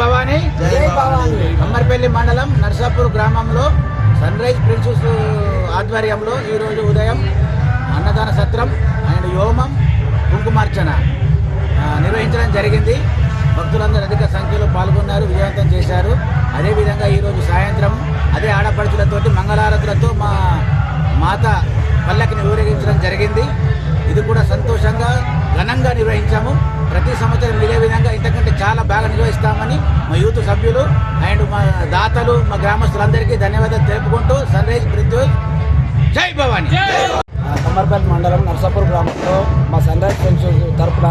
భవానీ. జై భవానీ. కమ్మర్పల్లి మండలం నర్సాపూర్ గ్రామంలో సన్ రైజ్ ప్రిన్సెస్ ఆధ్వర్యంలో ఈరోజు ఉదయం అన్నదాన సత్రం అండ్ యోమం కుంకుమార్చన నిర్వహించడం జరిగింది. భక్తులందరూ అధిక సంఖ్యలో పాల్గొన్నారు విజయవంతం చేశారు. అదేవిధంగా ఈరోజు సాయంత్రం అదే ఆడపడుచులతోటి మంగళారతులతో మా మాత పల్లకిని ఊరేగించడం జరిగింది. ఇది కూడా సంతోషంగా ఘనంగా నిర్వహించాము. ప్రతి సంవత్సరం ఇదే విధంగా ఇంతకంటే చాలా బాగా నిర్వహిస్తామని మా యూత్ సభ్యులు అండ్ మా దాతలు మా గ్రామస్తులందరికీ ధన్యవాదాలు తెలుపుకుంటూ సన్ రైజ్ జై భవానీ. కమ్మర్పల్లి మండలం నర్సాపూర్ గ్రామంలో మా సన్ రైజ్ ఫ్రెండ్స్ తరఫున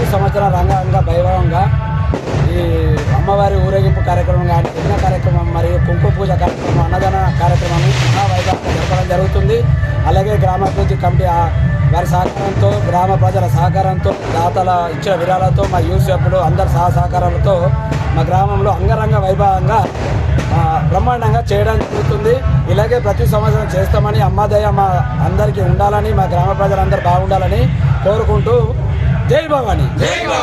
ఈ సంవత్సరం రంగంగా వైభవంగా ఈ అమ్మవారి ఊరేగింపు కార్యక్రమం కానీ యజ్ఞ కార్యక్రమం మరియు కుంకుమ పూజ కార్యక్రమం అన్నదాన కార్యక్రమం జరపడం జరుగుతుంది. అలాగే గ్రామాభివృద్ధి కమిటీ వారి సహకారంతో గ్రామ ప్రజల సహకారంతో దాతల ఇచ్చిన విరాళాలతో మా యూత్ సభ్యులు అందరి సహ సహకారాలతో మా గ్రామంలో అంగరంగ వైభవంగా బ్రహ్మాండంగా చేయడం జరుగుతుంది. ఇలాగే ప్రతి సంవత్సరం చేస్తామని అమ్మాదయ్య మా అందరికీ ఉండాలని మా గ్రామ ప్రజలందరూ బాగుండాలని కోరుకుంటూ జై భవానీ.